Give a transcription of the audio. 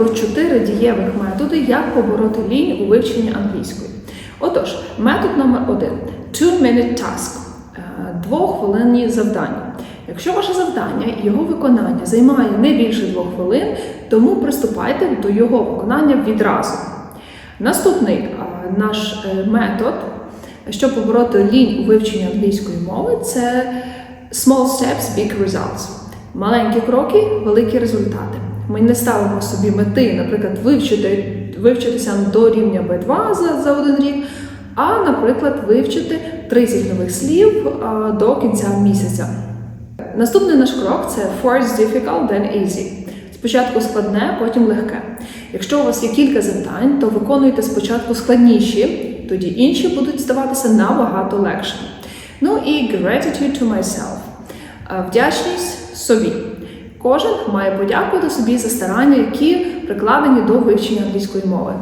про чотири дієвих методи, як побороти лінь у вивченні англійської. Отож, метод номер один two-minute task е, двоххвилинні завдання. Якщо ваше завдання і його виконання займає не більше двох хвилин, тому приступайте до його виконання відразу. Наступний е, наш е, метод, щоб побороти лінь у вивченні англійської мови, це small steps, big results. Маленькі кроки, великі результати. Ми не ставимо собі мети, наприклад, вивчити, вивчитися до рівня B2 за, за один рік, а, наприклад, вивчити 30 нових слів а, до кінця місяця. Наступний наш крок це first difficult, then easy. Спочатку складне, потім легке. Якщо у вас є кілька завдань, то виконуйте спочатку складніші, тоді інші будуть здаватися набагато легшими. Ну і gratitude to myself. Вдячність собі. Кожен має подякувати собі за старання, які прикладені до вивчення англійської мови.